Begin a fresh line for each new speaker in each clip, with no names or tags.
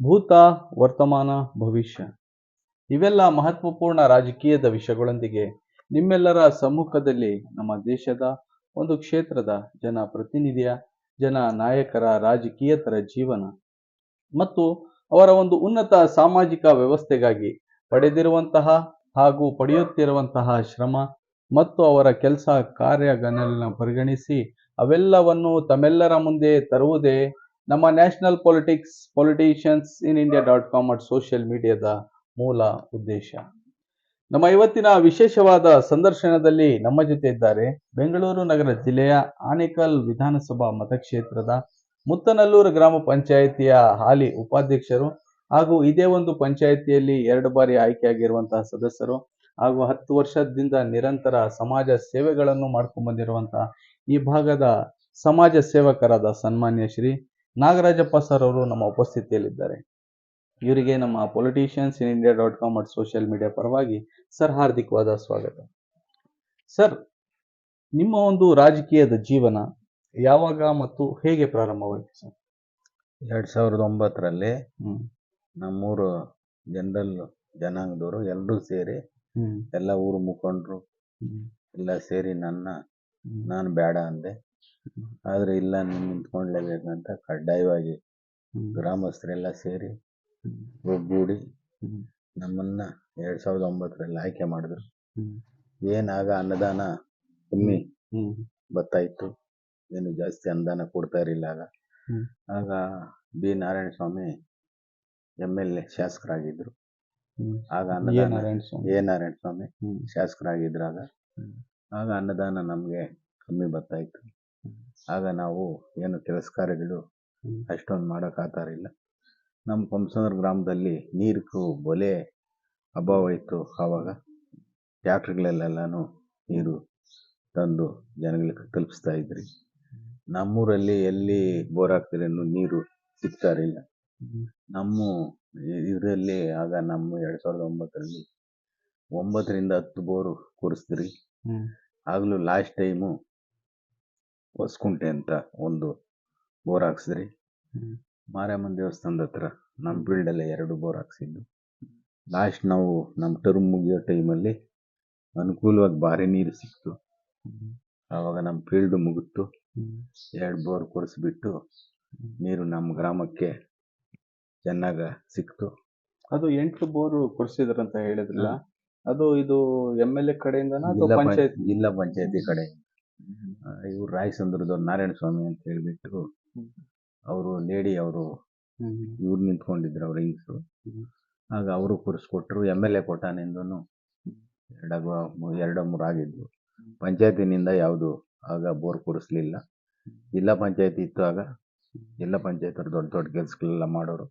ಭೂತ, ವರ್ತಮಾನ, ಭವಿಷ್ಯ. ಇವೆಲ್ಲ ಮಹತ್ವಪೂರ್ಣ ರಾಜಕೀಯದ ವಿಷಯಗಳೊಂದಿಗೆ ನಿಮ್ಮೆಲ್ಲರ ಸಮ್ಮುಖದಲ್ಲಿ ನಮ್ಮ ದೇಶದ ಒಂದು ಕ್ಷೇತ್ರದ ಜನ ಪ್ರತಿನಿಧಿಯ, ಜನ ನಾಯಕರ ರಾಜಕೀಯತರ ಜೀವನ ಮತ್ತು ಅವರ ಒಂದು ಉನ್ನತ ಸಾಮಾಜಿಕ ವ್ಯವಸ್ಥೆಗಾಗಿ ಪಡೆದಿರುವಂತಹ ಹಾಗೂ ಪಡೆಯುತ್ತಿರುವಂತಹ ಶ್ರಮ ಮತ್ತು ಅವರ ಕೆಲಸ ಕಾರ್ಯಗಳನ್ನ ಪರಿಗಣಿಸಿ ಅವೆಲ್ಲವನ್ನು ತಮ್ಮೆಲ್ಲರ ಮುಂದೆ ತರುವುದೇ ನಮ್ಮ national politics politicians in India dot com at social ಮೀಡಿಯಾದ ಮೂಲ ಉದ್ದೇಶ. ನಮ್ಮ ಇವತ್ತಿನ ವಿಶೇಷವಾದ ಸಂದರ್ಶನದಲ್ಲಿ ನಮ್ಮ ಜೊತೆ ಇದ್ದಾರೆ ಬೆಂಗಳೂರು ನಗರ ಜಿಲ್ಲೆಯ ಆನೇಕಲ್ ವಿಧಾನಸಭಾ ಮತಕ್ಷೇತ್ರದ ಮುತ್ತನಲ್ಲೂರು ಗ್ರಾಮ ಪಂಚಾಯಿತಿಯ ಹಾಲಿ ಉಪಾಧ್ಯಕ್ಷರು ಹಾಗೂ ಇದೇ ಒಂದು ಪಂಚಾಯಿತಿಯಲ್ಲಿ ಎರಡು ಬಾರಿ ಆಯ್ಕೆಯಾಗಿರುವಂತಹ ಸದಸ್ಯರು ಹಾಗೂ ಹತ್ತು ವರ್ಷದಿಂದ ನಿರಂತರ ಸಮಾಜ ಸೇವೆಗಳನ್ನು ಮಾಡ್ಕೊಂಡು ಈ ಭಾಗದ ಸಮಾಜ ಸೇವಕರಾದ ಸನ್ಮಾನ್ಯ ಶ್ರೀ ನಾಗರಾಜಪ್ಪ ಸರ್ ಅವರು ನಮ್ಮ ಉಪಸ್ಥಿತಿಯಲ್ಲಿದ್ದಾರೆ. ಇವರಿಗೆ ನಮ್ಮ politicians in India dot com ಮತ್ತು ಸೋಷಿಯಲ್ ಮೀಡಿಯಾ ಪರವಾಗಿ ಸರ್ ಹಾರ್ದಿಕವಾದ ಸ್ವಾಗತ. ಸರ್ ನಿಮ್ಮ ಒಂದು ರಾಜಕೀಯದ ಜೀವನ ಯಾವಾಗ ಮತ್ತು ಹೇಗೆ ಪ್ರಾರಂಭವಾಯಿತು ಸರ್
ಎರಡು ಸಾವಿರದ ಒಂಬತ್ತರಲ್ಲಿ ನಮ್ಮೂರು ಜನರಲ್ ಜನಾಂಗದವರು ಎಲ್ಲರೂ ಸೇರಿ ಎಲ್ಲ ಊರು ಮುಖಂಡರು ಎಲ್ಲ ಸೇರಿ ನನ್ನ ನಾನು ಬೇಡ ಅಂದೆ. ಆದರೆ ಇಲ್ಲ ನೀನು ಅಂತ ಕಡ್ಡಾಯವಾಗಿ ಗ್ರಾಮಸ್ಥರೆಲ್ಲ ಸೇರಿ ಒಗ್ಗೂಡಿ ನಮ್ಮನ್ನ ಎರಡ್ ಸಾವಿರದ ಒಂಬತ್ತರಲ್ಲಿ ಆಯ್ಕೆ ಮಾಡಿದ್ರು. ಏನಾಗ ಅನ್ನದಾನ ಕಮ್ಮಿ ಬರ್ತಾ ಇತ್ತು ಏನು ಜಾಸ್ತಿ ಅನುದಾನ ಕೊಡ್ತಾ ಇರಲಿಲ್ಲ ಆಗ. ಆಗ B. Narayana Swamy M L A ಶಾಸಕರಾಗಿದ್ದರು ಆಗ
ಎ
ಅನ್ನದಾನ ಎ. ನಾರಾಯಣ ಸ್ವಾಮಿ
ಶಾಸಕರಾಗಿದ್ರು
ಶಾಸಕರಾಗಿದ್ರಾಗ ಆಗ ಅನ್ನದಾನ ನಮಗೆ ಕಮ್ಮಿ ಬರ್ತಾ ಇತ್ತು. ಆಗ ನಾವು ಏನು ಕೆಲಸ ಕಾರ್ಯಗಳು
ಮಾಡೋಕೆ
ಆತಾರ ಇಲ್ಲ. ನಮ್ಮ ಪಂಪಸಂದ್ರ ಗ್ರಾಮದಲ್ಲಿ ನೀರು ಬೊಲೆ ಅಭಾವ ಇತ್ತು ಆವಾಗ. ಟ್ಯಾಕ್ಟ್ರಿಗಳೆಲ್ಲೆಲ್ಲನೂ ನೀರು ತಂದು ಜನಗಳಿಗೆ ತಲುಪಿಸ್ತಾ ಇದ್ರಿ. ನಮ್ಮೂರಲ್ಲಿ ಎಲ್ಲಿ ಬೋರ್ ಹಾಕ್ತಿರೇನು ನೀರು ಸಿಗ್ತಾ ಇರಲಿಲ್ಲ ನಮ್ಮ ಇದರಲ್ಲಿ ಆಗ ನಮ್ಮ ಎರಡು ಸಾವಿರದ ಒಂಬತ್ತರಲ್ಲಿ ಒಂಬತ್ತರಿಂದ ಹತ್ತು ಬೋರು ಕೂರಿಸಿದ್ರಿ. ಆಗಲೂ ಲಾಸ್ಟ್ ಟೈಮು ಹೊಸ್ಕುಂಟೆ ಅಂತ ಒಂದು ಬೋರ್ ಹಾಕ್ಸಿದ್ರಿ? ಮಾರಮ್ಮನ ದೇವಸ್ಥಾನದ ಹತ್ರ ನಮ್ಮ ಫೀಲ್ಡಲ್ಲೇ ಎರಡು ಬೋರ್ ಹಾಕ್ಸಿದ್ದು. ಲಾಸ್ಟ್ ನಾವು ನಮ್ಮ ಟರ್ಮ್ ಮುಗಿಯೋ ಟೈಮಲ್ಲಿ ಅನುಕೂಲವಾಗಿ ಭಾರಿ ನೀರು ಸಿಕ್ತು.
ಅವಾಗ
ಆವಾಗ ನಮ್ಮ ಫೀಲ್ಡ್ ಮುಗಿತು ಎರಡು ಬೋರ್ ಕೊರೆಸ್ಬಿಟ್ಟು ನೀರು ನಮ್ಮ ಗ್ರಾಮಕ್ಕೆ ಚೆನ್ನಾಗಿ ಸಿಕ್ತು.
ಅದು ಎಂಟು ಬೋರು ಕೊಡಿಸಿದ್ರಂತ ಹೇಳಿದ್ರಲ್ಲ? ಅದು ಇದು ಎಂ ಎಲ್ ಎ ಕಡೆಯಿಂದನಾ
ಇಲ್ಲ
ಪಂಚಾಯತಿ
ಕಡೆ ಇವ್ರು ರಾಯಸಂದ್ರದವ್ರು ನಾರಾಯಣ ಸ್ವಾಮಿ ಅಂತ ಹೇಳ್ಬಿಟ್ಟು ಅವರು ಲೇಡಿ ಅವರು ಇವ್ರು ನಿಂತ್ಕೊಂಡಿದ್ರು ಅವ್ರ ಹೆಂಗಸರು. ಆಗ ಅವರು ಕೂರಿಸ್ಕೊಟ್ರು ಎಂ ಎಲ್ ಎ ಕೊಟ್ಟಾನಿಂದನು ಎರಡಾಗ ಎರಡು ಮೂರು ಆಗಿದ್ವು. ಪಂಚಾಯತಿನಿಂದ ಯಾವುದು ಆಗ ಬೋರ್ ಕೂರಿಸ್ಲಿಲ್ಲ. ಜಿಲ್ಲಾ ಪಂಚಾಯತಿ ಇತ್ತು ಆಗ. ಜಿಲ್ಲಾ ಪಂಚಾಯತ್ ಅವ್ರು ದೊಡ್ಡ ದೊಡ್ಡ ಕೆಲಸಗಳೆಲ್ಲ ಮಾಡೋರು.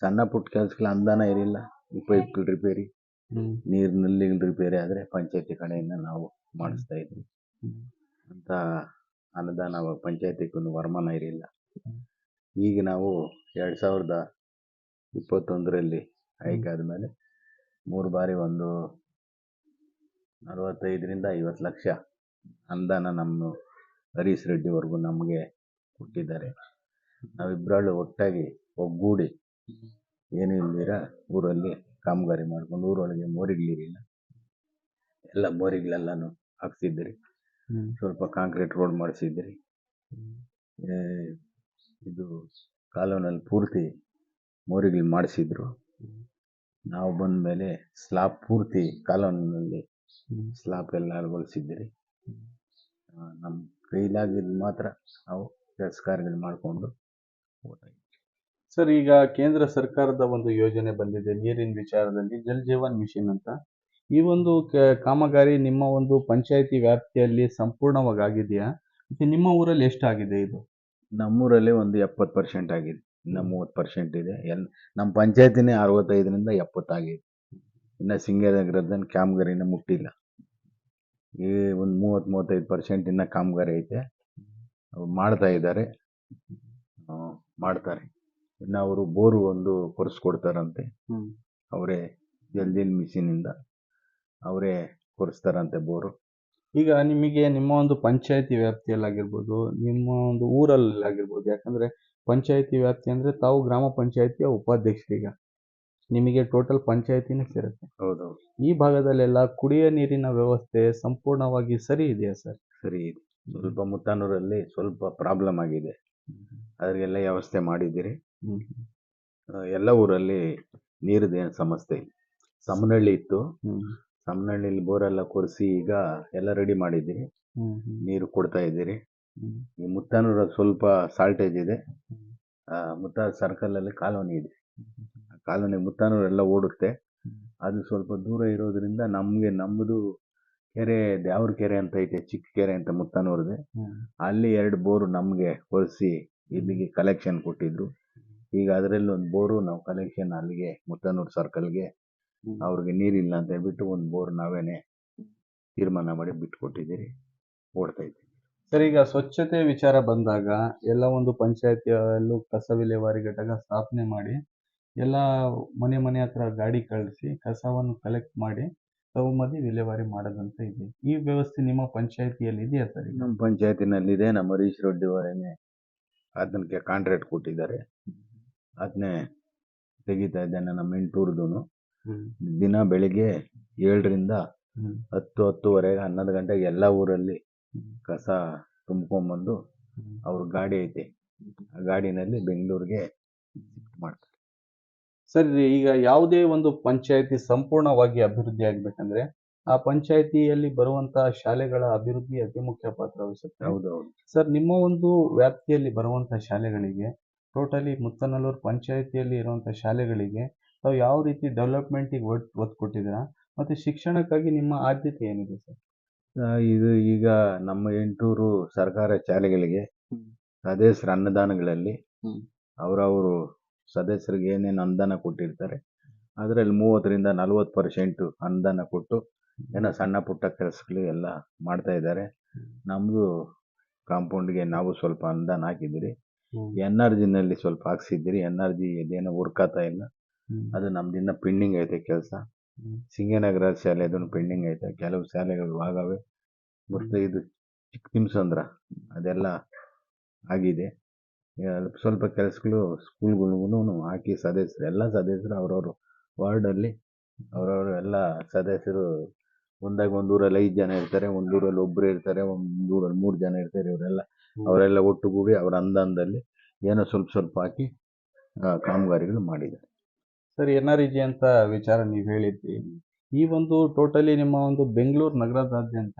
ಸಣ್ಣ ಪುಟ್ಟ ಕೆಲ್ಸಗಳ ಅಂದಾನ ಇರಲಿಲ್ಲ. ಉಪಯುಕ್ತ ರಿಪೇರಿ ನೀರಿನಲ್ಲಿ ರಿಪೇರಿ ಆದರೆ ಪಂಚಾಯತಿ ಕಡೆಯಿಂದ ನಾವು ಮಾಡಿಸ್ತಾ ಇದ್ವಿ. ಅಂತ ಅನುದಾನ ಅವಾಗ ಪಂಚಾಯತಿಗೂ ವರಮಾನ ಇರಲಿಲ್ಲ. ಈಗ ನಾವು ಎರಡು ಸಾವಿರದ ಇಪ್ಪತ್ತೊಂದರಲ್ಲಿ ಆಯ್ಕೆ ಆದಮೇಲೆ ಮೂರು ಬಾರಿ ಒಂದು ನಲವತ್ತೈದರಿಂದ ಐವತ್ತು ಲಕ್ಷ ಅನುದಾನ ನಮ್ಮ ಹರೀಶ್ ರೆಡ್ಡಿವರೆಗೂ ನಮಗೆ ಕೊಟ್ಟಿದ್ದಾರೆ. ನಾವಿಬ್ಬರಳು ಒಟ್ಟಾಗಿ ಒಗ್ಗೂಡಿ ಏನೂ ಇಲ್ದಿರ ಊರಲ್ಲಿ ಕಾಮಗಾರಿ ಮಾಡ್ಕೊಂಡು ಊರೊಳಗೆ ಮೋರಿಗಳಿರಲಿಲ್ಲ ಎಲ್ಲ ಮೋರಿಗಳೆಲ್ಲನೂ ಹಾಕ್ಸಿದ್ರಿ ಸ್ವಲ್ಪ ಕಾಂಕ್ರೀಟ್ ರೋಡ್ ಮಾಡಿಸಿದ್ರಿ. ಇದು ಕಾಲೋನಲ್ಲಿ ಪೂರ್ತಿ ಮೋರಿಗಳು ಮಾಡಿಸಿದ್ರು. ನಾವು ಬಂದ ಮೇಲೆ ಸ್ಲಾಬ್ ಪೂರ್ತಿ ಕಾಲೋನಿನಲ್ಲಿ ಸ್ಲಾಬ್ ಎಲ್ಲ ಅಳವಡಿಸಿದ್ರಿ ನಮ್ಮ ಕೈಲಾಗಿದ್ದು ಮಾತ್ರ ನಾವು ಕೆಲಸ ಕಾರ್ಯಗಳು ಮಾಡಿಕೊಂಡು
ಸರ್ ಈಗ ಕೇಂದ್ರ ಸರ್ಕಾರದ ಒಂದು ಯೋಜನೆ ಬಂದಿದೆ ನೀರಿನ ವಿಚಾರದಲ್ಲಿ ಜಲ್ ಜೀವನ್ ಮಿಷನ್ ಅಂತ. ಈ ಒಂದು ಕಾಮಗಾರಿ ನಿಮ್ಮ ಒಂದು ಪಂಚಾಯತಿ ವ್ಯಾಪ್ತಿಯಲ್ಲಿ ಸಂಪೂರ್ಣವಾಗಿ ಆಗಿದೆಯಾ ಮತ್ತೆ ನಿಮ್ಮ ಊರಲ್ಲಿ ಎಷ್ಟಾಗಿದೆ ಇದು?
ನಮ್ಮೂರಲ್ಲಿ ಒಂದು ಎಪ್ಪತ್ತು ಪರ್ಸೆಂಟ್ ಆಗಿದೆ. ಇನ್ನು ಮೂವತ್ತು ಪರ್ಸೆಂಟ್ ಇದೆ. ಎಲ್ ನಮ್ಮ ಪಂಚಾಯತಿನೇ ಅರವತ್ತೈದರಿಂದ ಎಪ್ಪತ್ತಾಗಿದೆ ಇನ್ನು ಸಿಂಗನಗರದಲ್ಲಿ ಕಾಮಗಾರಿನ ಮುಟ್ಟಿಲ್ಲ. ಈ ಒಂದು ಮೂವತ್ತು ಮೂವತ್ತೈದು ಪರ್ಸೆಂಟ್ ಇನ್ನು ಕಾಮಗಾರಿ ಐತೆ. ಅವ್ರು ಮಾಡ್ತಾ ಇದ್ದಾರೆ. ಆ, ಮಾಡ್ತಾರೆ. ಇನ್ನು ಅವರು ಬೋರು ಒಂದು ಕೊರೆಸ್ಕೊಡ್ತಾರಂತೆ. ಅವರೇ ಜಲ್ದಿನ ಮಿಷಿನಿಂದ ಅವರೇ ಕೊರೆಸ್ತಾರಂತೆ ಬೋರು.
ಈಗ ನಿಮಗೆ ನಿಮ್ಮ ಒಂದು ಪಂಚಾಯಿತಿ ವ್ಯಾಪ್ತಿಯಲ್ಲಾಗಿರ್ಬೋದು ನಿಮ್ಮ ಒಂದು ಊರಲ್ಲಿ ಆಗಿರ್ಬೋದು ಯಾಕಂದ್ರೆ ಪಂಚಾಯತಿ ವ್ಯಾಪ್ತಿ ಅಂದರೆ ತಾವು ಗ್ರಾಮ ಪಂಚಾಯಿತಿಯ ಉಪಾಧ್ಯಕ್ಷರೀಗ ನಿಮಗೆ ಟೋಟಲ್ ಪಂಚಾಯತಿನೇ ಸೇರುತ್ತೆ.
ಹೌದು
ಈ ಭಾಗದಲ್ಲೆಲ್ಲ ಕುಡಿಯ ನೀರಿನ ವ್ಯವಸ್ಥೆ ಸಂಪೂರ್ಣವಾಗಿ ಸರಿ ಇದೆಯಾ ಸರ್?
ಸರಿ ಇದೆ. ಸ್ವಲ್ಪ ಮುತ್ತಾನೂರಲ್ಲಿ ಸ್ವಲ್ಪ ಪ್ರಾಬ್ಲಮ್ ಆಗಿದೆ. ಅದರಿಗೆಲ್ಲ ವ್ಯವಸ್ಥೆ ಮಾಡಿದ್ದೀರಿ. ಎಲ್ಲ ಊರಲ್ಲಿ ನೀರಿನ ಏನು ಸಮಸ್ಯೆ ಇಲ್ಲ. ಸಮನಹಳ್ಳಿ ಇತ್ತು. ಸಮನಹಳ್ಳಿಲಿ ಬೋರೆಲ್ಲ ಕೊರೆಸಿ ಈಗ ಎಲ್ಲ ರೆಡಿ ಮಾಡಿದ್ದೀರಿ ನೀರು ಕೊಡ್ತಾ ಇದ್ದೀರಿ. ಈ ಮುತ್ತಾನೂರ ಸ್ವಲ್ಪ ಸಾಲ್ಟೇಜ್ ಇದೆ. ಮುತ್ತಾ ಸರ್ಕಲಲ್ಲಿ ಕಾಲೋನಿ ಇದೆ. ಕಾಲೋನಿ ಕಾಲೋನಿ ಮುತ್ತಾನೂರೆಲ್ಲ ಓಡುತ್ತೆ. ಅದು ಸ್ವಲ್ಪ ದೂರ ಇರೋದ್ರಿಂದ ನಮಗೆ ನಮ್ಮದು ಕೆರೆ ದ್ಯಾವ್ರ ಕೆರೆ ಅಂತ ಐತೆ ಚಿಕ್ಕ ಕೆರೆ ಅಂತ ಮುತ್ತಾನೂರದೆ ಅಲ್ಲಿ ಎರಡು ಬೋರು ನಮಗೆ ಕೊರೆಸಿ ಇಲ್ಲಿಗೆ ಕಲೆಕ್ಷನ್ ಕೊಟ್ಟಿದ್ರು. ಈಗ ಅದರಲ್ಲಿ ಒಂದು ಬೋರು ನಾವು ಕಲೆಕ್ಷನ್ ಅಲ್ಲಿಗೆ ಮುತ್ತಾನೂರು ಸರ್ಕಲ್ಗೆ ಅವ್ರಿಗೆ ನೀರಿಲ್ಲ ಅಂತ ಹೇಳ್ಬಿಟ್ಟು ಒಂದು ಬೋರ್ ನಾವೇನೆ ತೀರ್ಮಾನ ಮಾಡಿ ಬಿಟ್ಕೊಟ್ಟಿದ್ದೀರಿ ಓಡ್ತಾ ಇದ್ದೀವಿ.
ಸರ್ ಈಗ ಸ್ವಚ್ಛತೆ ವಿಚಾರ ಬಂದಾಗ ಎಲ್ಲ ಒಂದು ಪಂಚಾಯತಿಯಲ್ಲೂ ಕಸ ವಿಲೇವಾರಿ ಘಟಕ ಸ್ಥಾಪನೆ ಮಾಡಿ ಎಲ್ಲ ಮನೆ ಮನೆ ಹತ್ರ ಗಾಡಿ ಕಳಿಸಿ ಕಸವನ್ನು ಕಲೆಕ್ಟ್ ಮಾಡಿ ತಗೊಂಬಂದು ವಿಲೇವಾರಿ ಮಾಡೋದಂತ ಇದೆ. ಈ ವ್ಯವಸ್ಥೆ ನಿಮ್ಮ ಪಂಚಾಯತಿಯಲ್ಲಿ ಇದೆಯಾ ಸರ್ ಈಗ?
ನಮ್ಮ ಪಂಚಾಯತಿನಲ್ಲಿದೆ ನಮ್ಮ ಹರೀಶ್ ರೆಡ್ಡಿ ಅವರೇನೆ ಅದಕ್ಕೆ ಕಾಂಟ್ರಾಕ್ಟ್ ಕೊಟ್ಟಿದ್ದಾರೆ. ಅದನ್ನೇ ತೆಗಿತಾ ಇದ್ದೇನೆ ನಮ್ಮ ಎಂಟೂರ್ದು ದಿನ ಬೆಳಿಗ್ಗೆ ಏಳರಿಂದ. ಹತ್ತು ಹತ್ತುವರೆಗೆ ಹನ್ನೊಂದು ಗಂಟೆಗೆ ಎಲ್ಲ ಊರಲ್ಲಿ ಕಸ ತುಂಬ್ಕೊಂಬಂದು ಅವ್ರ ಗಾಡಿ ಐತೆ. ಆ ಗಾಡಿನಲ್ಲಿ ಬೆಂಗಳೂರಿಗೆ ಮಾಡ್ತಾರೆ.
ಸರ್ ಈಗ ಯಾವುದೇ ಒಂದು ಪಂಚಾಯತಿ ಸಂಪೂರ್ಣವಾಗಿ ಅಭಿವೃದ್ಧಿ ಆಗ್ಬೇಕಂದ್ರೆ ಆ ಪಂಚಾಯತಿಯಲ್ಲಿ ಬರುವಂತಹ ಶಾಲೆಗಳ ಅಭಿವೃದ್ಧಿ ಅತಿ ಮುಖ್ಯ ಪಾತ್ರ ವಹಿಸುತ್ತೆ.
ಹೌದೌದು. ಹೌದು
ಸರ್ ನಿಮ್ಮ ಒಂದು ವ್ಯಾಪ್ತಿಯಲ್ಲಿ ಬರುವಂತಹ ಶಾಲೆಗಳಿಗೆ ಟೋಟಲಿ ಮುತ್ತನಲ್ಲೂರು ಪಂಚಾಯತಿಯಲ್ಲಿ ಇರುವಂತಹ ಶಾಲೆಗಳಿಗೆ ತಾವು ಯಾವ ರೀತಿ ಡೆವಲಪ್ಮೆಂಟಿಗೆ ಒತ್ತು ಒತ್ತು ಕೊಟ್ಟಿದ್ದೀರಾ ಮತ್ತೆ ಶಿಕ್ಷಣಕ್ಕಾಗಿ ನಿಮ್ಮ ಆದ್ಯತೆ ಏನಿದೆ ಸರ್
ಆ, ಇದು ಈಗ ನಮ್ಮ ಎಂಟೂರು ಸರ್ಕಾರ ಶಾಲೆಗಳಿಗೆ
ಹ್ಮ್.
ಸದಸ್ಯರ ಅನ್ನದಾನಗಳಲ್ಲಿ
ಹ್ಮ್.
ಅವರವರು ಸದಸ್ಯರಿಗೆ ಏನೇನು ಅನುದಾನ ಕೊಟ್ಟಿರ್ತಾರೆ ಅದರಲ್ಲಿ ಮೂವತ್ತರಿಂದ ನಲವತ್ತು ಪರ್ಸೆಂಟ್ ಅನುದಾನ ಕೊಟ್ಟು ಏನೋ ಸಣ್ಣ ಪುಟ್ಟ ಕೆಲಸಗಳು ಎಲ್ಲ ಮಾಡ್ತಾ ಇದ್ದಾರೆ. ನಮ್ಮದು ಕಾಂಪೌಂಡ್ಗೆ ನಾವು ಸ್ವಲ್ಪ ಅನುದಾನ ಹಾಕಿದ್ದೀರಿ. ಎನ್ ಆರ್ ಜಿನಲ್ಲಿ ಸ್ವಲ್ಪ ಹಾಕ್ಸಿದ್ದೀರಿ. ಎನ್ ಆರ್ ಜಿ ಇದೇನೋ ಇಲ್ಲ. ಅದು ನಮ್ದಿನ್ನ ಪೆಂಡಿಂಗ್ ಐತೆ ಕೆಲಸ. ಸಿಂಗನಗರ ಶಾಲೆದು ಪೆಂಡಿಂಗ್ ಐತೆ. ಕೆಲವು ಶಾಲೆಗಳು ಆಗವೆ. ಮತ್ತು ಇದು ಚಿಕ್ಕ ತಿಮ್ಸಂದ್ರ ಅದೆಲ್ಲ ಆಗಿದೆ. ಸ್ವಲ್ಪ ಕೆಲಸಗಳು ಸ್ಕೂಲ್ಗಳಿಗೂ ಹಾಕಿ ಸದಸ್ಯರು ಎಲ್ಲ ಸದಸ್ಯರು ಅವ್ರವ್ರ ವಾರ್ಡಲ್ಲಿ ಅವರವರು ಎಲ್ಲ ಸದಸ್ಯರು ಒಂದಾಗ ಒಂದು ಊರಲ್ಲಿ ಐದು ಜನ ಇರ್ತಾರೆ ಒಂದು ಊರಲ್ಲಿ ಒಬ್ಬರು ಇರ್ತಾರೆ ಒಂದು ಊರಲ್ಲಿ ಮೂರು ಜನ ಇರ್ತಾರೆ ಇವರೆಲ್ಲ. ಅವರೆಲ್ಲ ಒಟ್ಟುಗೂಡಿ ಅವರ ಅಂದಂದಲ್ಲಿ ಏನೋ ಸ್ವಲ್ಪ ಸ್ವಲ್ಪ ಹಾಕಿ ಕಾಮಗಾರಿಗಳು ಮಾಡಿದ್ದಾರೆ.
ಸರ್ ಎನ್ ಆರ್ ಜಿ ಅಂತ ವಿಚಾರ ನೀವು ಹೇಳಿದ್ರಿ. ಈ ಒಂದು ಟೋಟಲಿ ನಿಮ್ಮ ಒಂದು ಬೆಂಗಳೂರು ನಗರದಾದ್ಯಂತ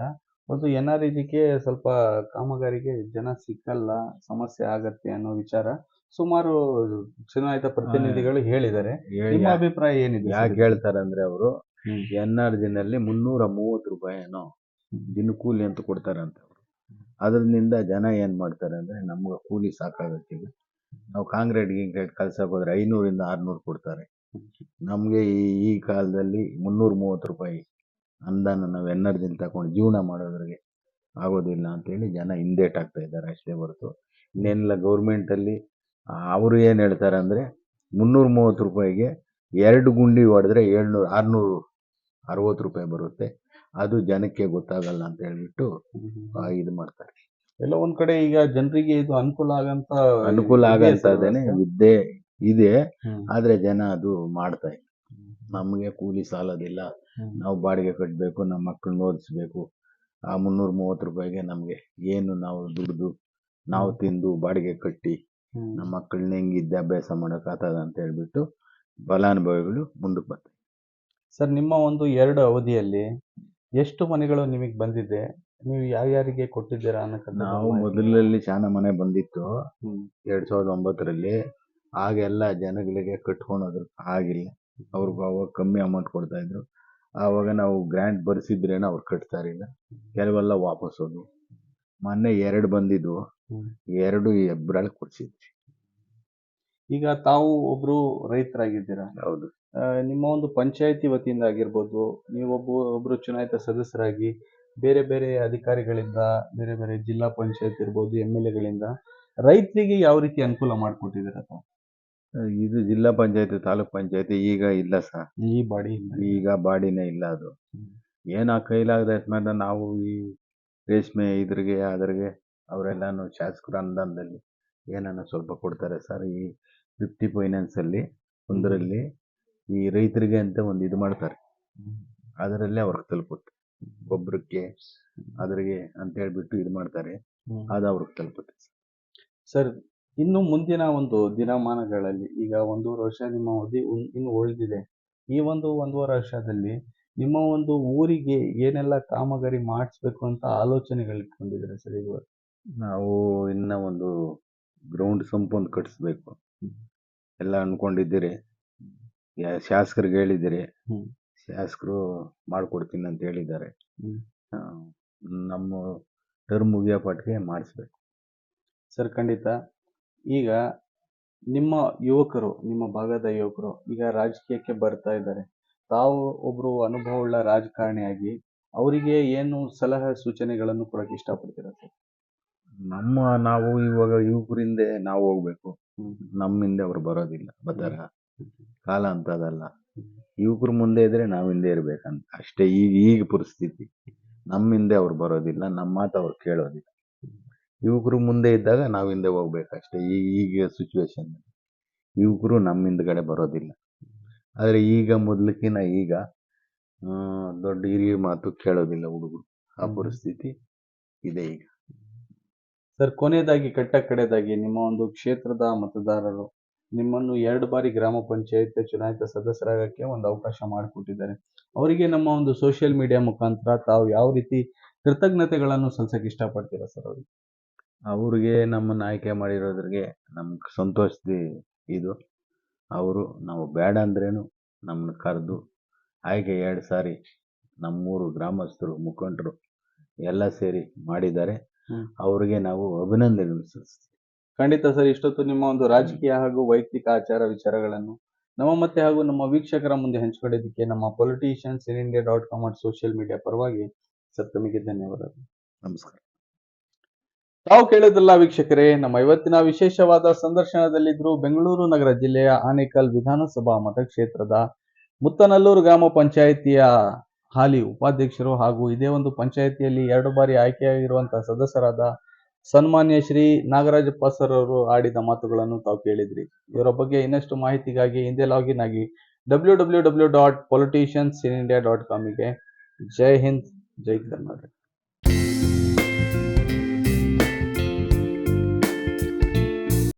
ಒಂದು ಎನ್ ಆರ್ ಜಿಗೆ ಸ್ವಲ್ಪ ಕಾಮಗಾರಿಗೆ ಜನ ಸಿಕ್ಕಲ್ಲ ಸಮಸ್ಯೆ ಆಗತ್ತೆ ಅನ್ನೋ ವಿಚಾರ ಸುಮಾರು ಚುನಾಯಿತ ಪ್ರತಿನಿಧಿಗಳು ಹೇಳಿದ್ದಾರೆ. ನಿಮ್ಮ ಅಭಿಪ್ರಾಯ ಏನಿದೆ
ಯಾಕೆ ಹೇಳ್ತಾರೆ ಅಂದ್ರೆ ಅವರು. ಎನ್ ಆರ್ ಜಿನಲ್ಲಿ ಮುನ್ನೂರ ಮೂವತ್ತು ರೂಪಾಯಿ ಏನೋ ದಿನಕೂಲಿ ಅಂತ ಕೊಡ್ತಾರಂತೆ ಅವರು. ಅದರಿಂದ ಜನ ಏನ್ ಮಾಡ್ತಾರೆ ಅಂದ್ರೆ ನಮ್ಗೆ ಕೂಲಿ ಸಾಕಾಗತ್ತೀವಿ ನಾವು ಕಾಂಗ್ರೆಡ್ ಗಿಂಗ್ರೆಟ್ ಕಳ್ಸಕ್ ಹೋದ್ರೆ ಐನೂರಿಂದ ಆರ್ನೂರು ಕೊಡ್ತಾರೆ. ನಮಗೆ ಈ ಈ ಕಾಲದಲ್ಲಿ ಮುನ್ನೂರ ಮೂವತ್ತು ರೂಪಾಯಿ ಅನುದಾನ ನಾವು ಎನ್ ಆರ್ ಜಿನ ತಗೊಂಡು ಜೀವನ ಮಾಡೋದ್ರಿಗೆ ಆಗೋದಿಲ್ಲ ಅಂತೇಳಿ ಜನ ಹಿಂದೇಟಾಗ್ತಾ ಇದ್ದಾರೆ ಅಷ್ಟೇ ಹೊರತು. ಇನ್ನೇನಿಲ್ಲ ಗೌರ್ಮೆಂಟಲ್ಲಿ ಅವರು ಏನು ಹೇಳ್ತಾರೆ ಅಂದರೆ ಮುನ್ನೂರ ಮೂವತ್ತು ರೂಪಾಯಿಗೆ ಎರಡು ಗುಂಡಿ ಹೊಡೆದ್ರೆ ಏಳ್ನೂರು ಆರುನೂರು ಅರವತ್ತು ರೂಪಾಯಿ ಬರುತ್ತೆ. ಅದು ಜನಕ್ಕೆ ಗೊತ್ತಾಗಲ್ಲ ಅಂತ ಹೇಳ್ಬಿಟ್ಟು ಇದು ಮಾಡ್ತಾರೆ.
ಎಲ್ಲ ಒಂದ್ ಕಡೆ ಈಗ ಜನರಿಗೆ ಇದು ಅನುಕೂಲ ಆಗಂತ
ಅನುಕೂಲ ಆಗಂತದೇನೆ
ವ್ಯವಸ್ಥೆ?
ಇದೆ. ಆದರೆ ಜನ ಅದು ಮಾಡ್ತಾ ಇಲ್ಲ. ನಮಗೆ ಕೂಲಿ ಸಾಲೋದಿಲ್ಲ. ನಾವು ಬಾಡಿಗೆ ಕಟ್ಟಬೇಕು ನಮ್ಮ ಮಕ್ಕಳನ್ನ ಓದಿಸ್ಬೇಕು. ಆ ಮುನ್ನೂರ ಮೂವತ್ತು ರೂಪಾಯಿಗೆ ನಮಗೆ ಏನು ನಾವು ದುಡ್ದು ನಾವು ತಿಂದು ಬಾಡಿಗೆ ಕಟ್ಟಿ. ನಮ್ಮ ಮಕ್ಕಳನ್ನ ಹೆಂಗೆ ವಿದ್ಯಾಭ್ಯಾಸ ಮಾಡೋಕ್ಕಾಗ್ತದ ಅಂತ ಹೇಳ್ಬಿಟ್ಟು ಫಲಾನುಭವಿಗಳು ಮುಂದಕ್ಕೆ ಬರ್ತಾರೆ.
ಸರ್ ನಿಮ್ಮ ಒಂದು ಎರಡು ಅವಧಿಯಲ್ಲಿ ಎಷ್ಟು ಮನೆಗಳು ನಿಮಗೆ ಬಂದಿದೆ? ನೀವು ಯಾರ್ಯಾರಿಗೆ ಕೊಟ್ಟಿದ್ದೀರಾ ಅನ್ನೋಕ್ಕಂತ
ನಾವು ಮೊದಲಲ್ಲಿ ಶಾನ ಮನೆ ಬಂದಿತ್ತು. ಎರಡು ಸಾವಿರದ ಒಂಬತ್ತರಲ್ಲಿ. ಆಗೆಲ್ಲ ಜನಗಳಿಗೆ ಕಟ್ಕೊಳೋದು ಆಗಿಲ್ಲ. ಅವ್ರಿಗೆ ಅವಾಗ ಕಮ್ಮಿ ಅಮೌಂಟ್ ಕೊಡ್ತಾ ಇದ್ರು. ಆವಾಗ ನಾವು ಗ್ರ್ಯಾಂಟ್ ಬರ್ಸಿದ್ರೇನೋ ಅವ್ರು ಕಟ್ತಾ ಇರಲಿಲ್ಲ. ಕೆಲವೆಲ್ಲ ವಾಪಸ್ ಹೋದ್ವು. ಮೊನ್ನೆ ಎರಡು ಬಂದಿದ್ವು. ಎರಡು ಎಬ್ರಾಳ್ ಕೊಡ್ಸಿದ್ವಿ.
ಈಗ ತಾವು ಒಬ್ರು ರೈತರಾಗಿದ್ದೀರಾ?
ಹೌದು.
ಆ, ನಿಮ್ಮ ಒಂದು ಪಂಚಾಯತಿ ವತಿಯಿಂದ ಆಗಿರ್ಬೋದು ನೀವೊಬ್ಬ ಒಬ್ರು ಚುನಾಯಿತ ಸದಸ್ಯರಾಗಿ ಬೇರೆ ಬೇರೆ ಅಧಿಕಾರಿಗಳಿಂದ ಬೇರೆ ಬೇರೆ ಜಿಲ್ಲಾ ಪಂಚಾಯತ್ ಇರ್ಬೋದು ಎಂ ಎಲ್ ಎಗಳಿಂದ ರೈತರಿಗೆ ಯಾವ ರೀತಿ ಅನುಕೂಲ ಮಾಡಿಕೊಟ್ಟಿದ್ದೀರಾ ತಾವು?
ಇದು ಜಿಲ್ಲಾ ಪಂಚಾಯತಿ ತಾಲೂಕ್ ಪಂಚಾಯತಿ ಈಗ ಇಲ್ಲ ಸರ್.
ಈ ಬಾಡಿ
ಈಗ. ಬಾಡಿನೇ ಇಲ್ಲ ಅದು. ಏನು ಆ ಕೈಲಾಗದ ಮೇಲೆ ನಾವು ಈ ರೇಷ್ಮೆ ಇದ್ರಿಗೆ ಅದ್ರಿಗೆ ಅವರೆಲ್ಲಾನು ಶಾಸಕರ ಅನುದಾನದಲ್ಲಿ ಏನಾನ ಸ್ವಲ್ಪ ಕೊಡ್ತಾರೆ ಸರ್. ಈ ಫಿಫ್ಟಿ ಫೈನಾನ್ಸಲ್ಲಿ ಒಂದರಲ್ಲಿ ಈ ರೈತರಿಗೆ ಅಂತ ಒಂದು ಇದು ಮಾಡ್ತಾರೆ. ಅದರಲ್ಲಿ ಅವ್ರಿಗೆ ತಲುಪುತ್ತೆ. ಗೊಬ್ಬರಕ್ಕೆ ಅದ್ರಿಗೆ ಅಂತ ಹೇಳ್ಬಿಟ್ಟು ಇದು ಮಾಡ್ತಾರೆ. ಅದು ಅವ್ರಿಗೆ ತಲುಪುತ್ತೆ
ಸರ್ ಇನ್ನು ಮುಂದಿನ ಒಂದು ದಿನಮಾನಗಳಲ್ಲಿ ಈಗ ಒಂದೂವರೆ ವರ್ಷ ನಿಮ್ಮ ಅವಧಿ ಇನ್ನು ಉಳಿದಿದೆ. ಈ ಒಂದು ಒಂದೂವರೆ ವರ್ಷದಲ್ಲಿ ನಿಮ್ಮ ಒಂದು ಊರಿಗೆ ಏನೆಲ್ಲ ಕಾಮಗಾರಿ ಮಾಡಿಸ್ಬೇಕು ಅಂತ ಆಲೋಚನೆಗಳು ಇಟ್ಕೊಂಡಿದ್ದೀರಾ ಸರ್ ಈಗ
ನಾವು ಇನ್ನ ಒಂದು ಗ್ರೌಂಡ್ ಸಂಪೊಂದು ಕಟ್ಟಿಸ್ಬೇಕು ಎಲ್ಲ ಅನ್ಕೊಂಡಿದ್ದೀರಿ. ಯಾ- ಶಾಸಕರಿಗೆ ಹೇಳಿದ್ದೀರಿ.
ಹ್ಮ್.
ಶಾಸಕರು ಮಾಡ್ಕೊಡ್ತೀನಿ ಅಂತ ಹೇಳಿದ್ದಾರೆ.
ಹ್ಮ್.
ಆ, ನಮ್ಮ ಟರ್ಮ್ ಮುಗಿಯೋ ಪಾಟ್ಗೆ ಮಾಡಿಸ್ಬೇಕು.
ಸರ್ ಖಂಡಿತ ಈಗ ನಿಮ್ಮ ಯುವಕರು ನಿಮ್ಮ ಭಾಗದ ಯುವಕರು ಈಗ ರಾಜಕೀಯಕ್ಕೆ ಬರ್ತಾ ಇದ್ದಾರೆ. ತಾವು ಒಬ್ಬರು ಅನುಭವವುಳ್ಳ ರಾಜಕಾರಣಿಯಾಗಿ ಅವರಿಗೆ ಏನು ಸಲಹೆ ಸೂಚನೆಗಳನ್ನು ಕೊಡಕ್ಕೆ ಇಷ್ಟಪಡ್ತೀರಾ ಸರ್?
ನಮ್ಮ ನಾವು ಇವಾಗ ಯುವಕರಿಂದ ನಾವು ಹೋಗ್ಬೇಕು. ನಮ್ಮಿಂದ ಅವ್ರು ಬರೋದಿಲ್ಲ ಬರ್ತಾರ ಕಾಲ ಅಂತದಲ್ಲ ಯುವಕರ ಮುಂದೆ ಇದ್ರೆ ನಾವು ಹಿಂದೆ ಇರ್ಬೇಕಂತ. ಅಷ್ಟೇ ಈಗ ಈಗ ಪರಿಸ್ಥಿತಿ. ನಮ್ಮ ಹಿಂದೆ ಅವ್ರು ಬರೋದಿಲ್ಲ ನಮ್ಮ ಮಾತು ಅವ್ರು ಕೇಳೋದಿಲ್ಲ. ಯುವಕರು ಮುಂದೆ ಇದ್ದಾಗ ನಾವು ಹಿಂದೆ ಹೋಗ್ಬೇಕಷ್ಟೇ ಈಗ ಈಗ ಸಿಚುವೇಶನ್ ಯುವಕರು ನಮ್ಮ ಹಿಂದ್ಗಡೆ ಬರೋದಿಲ್ಲ. ಆದರೆ ಈಗ ಮೊದ್ಲಕ್ಕಿಂತ ಈಗ ದೊಡ್ಡ ಹಿರಿಯ ಮಾತು ಕೇಳೋದಿಲ್ಲ ಹುಡುಗರು. ಆ ಪರಿಸ್ಥಿತಿ ಇದೆ ಈಗ.
ಸರ್ ಕೊನೆಯದಾಗಿ ಕಟ್ಟ ಕಡೆದಾಗಿ ನಿಮ್ಮ ಒಂದು ಕ್ಷೇತ್ರದ ಮತದಾರರು ನಿಮ್ಮನ್ನು ಎರಡು ಬಾರಿ ಗ್ರಾಮ ಪಂಚಾಯತ್ ಚುನಾಯಿತ ಸದಸ್ಯರಾಗಕ್ಕೆ ಒಂದು ಅವಕಾಶ ಮಾಡಿಕೊಟ್ಟಿದ್ದಾರೆ. ಅವರಿಗೆ ನಮ್ಮ ಒಂದು ಸೋಷಿಯಲ್ ಮೀಡಿಯಾ ಮುಖಾಂತರ ತಾವು ಯಾವ ರೀತಿ ಕೃತಜ್ಞತೆಗಳನ್ನು ಸಲ್ಲಿಸಕ್ಕೆ ಇಷ್ಟಪಡ್ತೀರಾ ಸರ್ ಅವ್ರಿಗೆ?
ಅವ್ರಿಗೆ ನಮ್ಮನ್ನು ಆಯ್ಕೆ ಮಾಡಿರೋದ್ರಿಗೆ ನಮ್ಗೆ ಸಂತೋಷದ ಇದು. ಅವರು ನಾವು ಬೇಡ ಅಂದ್ರೇನು ನಮ್ಮನ್ನ ಕರೆದು ಆಯ್ಕೆ ಎರಡು ಸಾರಿ ನಮ್ಮೂರು ಗ್ರಾಮಸ್ಥರು ಮುಖಂಡರು ಎಲ್ಲ ಸೇರಿ ಮಾಡಿದ್ದಾರೆ. ಅವರಿಗೆ ನಾವು ಅಭಿನಂದನೆ ಸಲ್ಲಿಸ್ತೀವಿ
ಖಂಡಿತ ಸರ್ ಇಷ್ಟೊತ್ತು ನಿಮ್ಮ ಒಂದು ರಾಜಕೀಯ ಹಾಗೂ ವೈಯಕ್ತಿಕ ಆಚಾರ ವಿಚಾರಗಳನ್ನು ನಮ್ಮ ಮತ್ತೆ ಹಾಗೂ ನಮ್ಮ ವೀಕ್ಷಕರ ಮುಂದೆ ಹಂಚಿಕೊಂಡಿದ್ದಕ್ಕೆ ನಮ್ಮ politicians in India dot com social media ಪರವಾಗಿ ಸರ್ ತಮಗೆ ಧನ್ಯವಾದಗಳು.
ನಮಸ್ಕಾರ.
ತಾವು ಕೇಳಿದ್ರಲ್ಲ ವೀಕ್ಷಕರೇ, ನಮ್ಮ ಇವತ್ತಿನ ವಿಶೇಷವಾದ ಸಂದರ್ಶನದಲ್ಲಿದ್ರು ಬೆಂಗಳೂರು ನಗರ ಜಿಲ್ಲೆಯ ಆನೇಕಲ್ ವಿಧಾನಸಭಾ ಮತಕ್ಷೇತ್ರದ ಮುತ್ತನಲ್ಲೂರು ಗ್ರಾಮ ಪಂಚಾಯಿತಿಯ ಹಾಲಿ ಉಪಾಧ್ಯಕ್ಷರು ಹಾಗೂ ಇದೇ ಒಂದು ಪಂಚಾಯಿತಿಯಲ್ಲಿ ಎರಡು ಬಾರಿ ಆಯ್ಕೆಯಾಗಿರುವಂತಹ ಸದಸ್ಯರಾದ ಸನ್ಮಾನ್ಯ ಶ್ರೀ ನಾಗರಾಜಪ್ಪ ಸರ್ ಅವರು ಆಡಿದ ಮಾತುಗಳನ್ನು ತಾವು ಕೇಳಿದ್ರಿ. ಇವರ ಬಗ್ಗೆ ಇನ್ನಷ್ಟು ಮಾಹಿತಿಗಾಗಿ ಹಿಂದೆ ಲಾಗಿನ್ ಆಗಿ W W W dot politicians in India dot ಕಾಮಿಗೆ Jai Hind, Jai Karnataka.